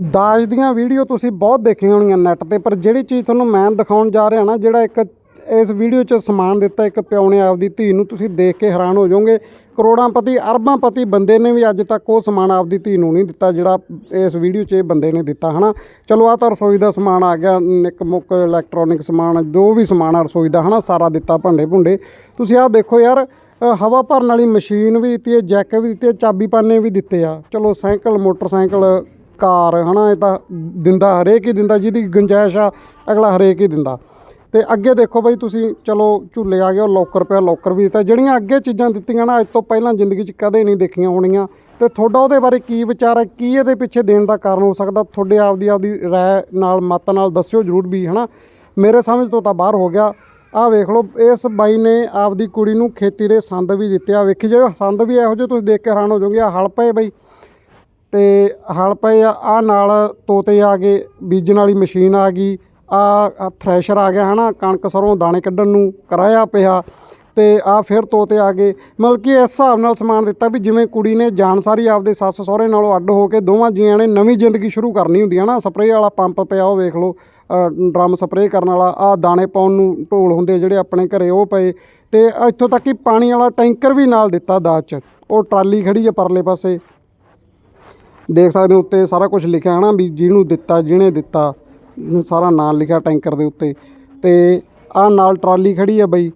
ਦਾਜ ਦੀਆਂ ਵੀਡੀਓ ਤੁਸੀਂ ਬਹੁਤ ਦੇਖੀਆਂ ਹੋਣੀਆਂ ਨੈੱਟ ਤੇ, ਪਰ ਜਿਹੜੀ ਚੀਜ਼ ਤੁਹਾਨੂੰ ਮੈਂ ਦਿਖਾਉਣ ਜਾ ਰਿਹਾ ਨਾ, ਜਿਹੜਾ ਇੱਕ ਇਸ ਵੀਡੀਓ 'ਚ ਸਮਾਨ ਦਿੱਤਾ ਇੱਕ ਪਿਓ ਨੇ ਆਪਦੀ ਧੀ ਨੂੰ, ਤੁਸੀਂ ਦੇਖ ਕੇ ਹੈਰਾਨ ਹੋ ਜਾਓਗੇ। ਕਰੋੜਾਂਪਤੀ ਅਰਬਾਂਪਤੀ ਬੰਦੇ ਨੇ ਵੀ ਅੱਜ ਤੱਕ ਉਹ ਸਮਾਨ ਆਪਦੀ ਧੀ ਨੂੰ ਨਹੀਂ ਦਿੱਤਾ, ਜਿਹੜਾ ਇਸ ਵੀਡੀਓ 'ਚ ਇਹ ਬੰਦੇ ਨੇ ਦਿੱਤਾ, ਹਨਾ? ਚਲੋ ਆ ਤਾਂ ਰਸੋਈ ਦਾ ਸਮਾਨ ਆ ਗਿਆ, ਨਿੱਕ ਮੁੱਕ ਇਲੈਕਟ੍ਰੋਨਿਕ ਸਮਾਨ, ਜੋ ਵੀ ਸਮਾਨ ਆ ਰਸੋਈ ਦਾ, ਹਨਾ? ਸਾਰਾ ਦਿੱਤਾ ਭਾਂਡੇ ਭੁੰਡੇ। ਤੁਸੀਂ ਆਹ ਦੇਖੋ ਯਾਰ ਹਵਾ ਭਰਨ ਵਾਲੀ ਮਸ਼ੀਨ ਵੀ ਦਿੱਤੀ ਹੈ, ਜੈਕ ਵੀ ਦਿੱਤੀ ਹੈ ਚਾਬੀ ਪਾਨੇ ਵੀ ਦਿੱਤੇ ਆ। ਚਲੋ, ਸਾਈਕਲ, ਮੋਟਰਸਾਈਕਲ ਕਾਰ, ਹਨਾ, ਇਹ ਤਾਂ ਦਿੰਦਾ ਹਰੇਕ ਹੀ ਦਿੰਦਾ, ਜਿਹਦੀ ਗੁੰਜਾਇਸ਼ ਆ, ਅਗਲਾ ਹਰੇਕ ਹੀ ਦਿੰਦਾ। ਤੇ ਅੱਗੇ ਦੇਖੋ ਬਈ, ਤੁਸੀਂ ਚਲੋ ਝੂਲੇ ਆ ਗਏ, ਉਹ ਲੋਕਰ ਪਿਆ, ਲੋਕਰ ਵੀ ਦਿੱਤਾ। ਜਿਹੜੀਆਂ ਅੱਗੇ ਚੀਜ਼ਾਂ ਦਿੱਤੀਆਂ ਨਾ, ਅੱਜ ਤੋਂ ਪਹਿਲਾਂ ਜ਼ਿੰਦਗੀ 'ਚ ਕਦੇ ਨਹੀਂ ਦੇਖੀਆਂ ਹੋਣੀਆਂ। ਤੇ ਤੁਹਾਡਾ ਉਹਦੇ ਬਾਰੇ ਕੀ ਵਿਚਾਰ ਹੈ? ਕੀ ਇਹਦੇ ਪਿੱਛੇ ਦੇਣ ਦਾ ਕਾਰਨ ਹੋ ਸਕਦਾ? ਤੁਹਾਡੇ ਆਪਦੀ ਆਪਦੀ ਰਾਏ ਨਾਲ, ਮਤ ਨਾਲ ਦੱਸਿਓ ਜਰੂਰ ਵੀ, ਹਨਾ। ਮੇਰੇ ਸਮਝ ਤੋਂ ਤਾਂ ਬਾਹਰ ਹੋ ਗਿਆ। ਆਹ ਵੇਖ ਲਓ, ਇਸ ਬਾਈ ਨੇ ਆਪਦੀ ਕੁੜੀ ਨੂੰ ਖੇਤੀ ਦੇ ਸੰਦ ਵੀ ਦਿੱਤੇ। ਆ ਵੇਖੀ ਜਾਓ, ਸੰਦ ਵੀ ਇਹੋ ਜਿਹੇ ਤੁਸੀਂ ਦੇਖ ਕੇ ਹੈਰਾਨ ਹੋ ਜਾਓਗੇ। ਆ ਹਲ ਪਏ ਬਈ। ਤੇ ਹਲ ਪਏ ਆ, ਆਹ ਨਾਲ ਤੋਤੇ ਆ ਗਏ, ਬੀਜਣ ਵਾਲੀ ਮਸ਼ੀਨ ਆ ਗਈ ਆ ਥ੍ਰੈਸ਼ਰ ਆ ਗਿਆ ਹਨਾ, ਕਣਕ ਸਰੋਂ ਦਾਣੇ ਕੱਢਣ ਨੂੰ ਕਰਾਇਆ ਪਿਆ ਤੇ ਆ ਫਿਰ ਤੋਤੇ ਆ ਗਏ। ਮਤਲਬ ਕਿ ਇਸ ਹਿਸਾਬ ਨਾਲ ਸਮਾਨ ਦਿੱਤਾ ਵੀ ਜਿਵੇਂ ਕੁੜੀ ਨੇ ਜਾਣ ਸਾਰੀ ਆਪਦੇ ਸੱਸ ਸਹੁਰੇ ਨਾਲੋਂ ਅੱਡ ਹੋ ਕੇ ਦੋਵਾਂ ਜੀਆਂ ਨੇ ਨਵੀਂ ਜ਼ਿੰਦਗੀ ਸ਼ੁਰੂ ਕਰਨੀ ਹੁੰਦੀ ਹੈ ਨਾ, ਸਪਰੇਅ ਵਾਲਾ ਪੰਪ ਪਿਆ ਉਹ ਵੇਖ ਲਓ ਡਰਮ ਸਪਰੇਅ ਕਰਨ ਵਾਲਾ ਆ ਦਾਣੇ ਪਾਉਣ ਨੂੰ ਢੋਲ ਹੁੰਦੇ ਜਿਹੜੇ ਆਪਣੇ ਘਰੇ ਉਹ ਪਏ ਤੇ ਇੱਥੋਂ ਤੱਕ ਕਿ ਪਾਣੀ ਵਾਲਾ ਟੈਂਕਰ ਵੀ ਨਾਲ ਦਿੱਤਾ ਦਾਜ 'ਚ, ਉਹ ਟਰਾਲੀ ਖੜੀ ਹੈ ਪਰਲੇ ਪਾਸੇ। ਦੇਖ ਸਕਦੇ ਹੋ ਉੱਤੇ ਸਾਰਾ ਕੁਝ ਲਿਖਿਆ ਹੈ ਨਾ ਵੀ ਜਿਹਨੂੰ ਦਿੱਤਾ, ਜਿਹਨੇ ਦਿੱਤਾ ਸਾਰਾ ਨਾਂ ਲਿਖਿਆ ਟੈਂਕਰ ਦੇ ਉੱਤੇ। ਤੇ ਆਹ ਨਾਲ ਟਰਾਲੀ ਖੜੀ ਆ ਬਈ।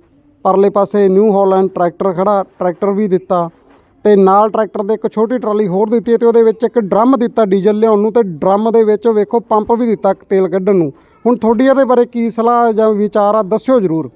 ਪਰਲੇ ਪਾਸੇ ਨਿਊ ਹਾਲੈਂਡ ਟਰੈਕਟਰ ਖੜਾ ਟਰੈਕਟਰ ਵੀ ਦਿੱਤਾ। ਤੇ ਨਾਲ ਟਰੈਕਟਰ ਦੇ ਇੱਕ ਛੋਟੀ ਟਰਾਲੀ ਹੋਰ ਦਿੱਤੀ ਹੈ ਤੇ ਉਹਦੇ ਵਿੱਚ ਇੱਕ ਡਰਮ ਦਿੱਤਾ ਡੀਜ਼ਲ ਲਿਆਉਣ ਨੂੰ ਤੇ ਡਰਮ ਦੇ ਵਿੱਚ ਵੇਖੋ ਪੰਪ ਵੀ ਦਿੱਤਾ ਤੇਲ ਕੱਢਣ ਨੂੰ। ਹੁਣ ਤੁਹਾਡੀ ਇਹਦੇ ਬਾਰੇ ਕੀ ਸਲਾਹ ਜਾਂ ਵਿਚਾਰ ਆ, ਦੱਸਿਓ ਜਰੂਰ।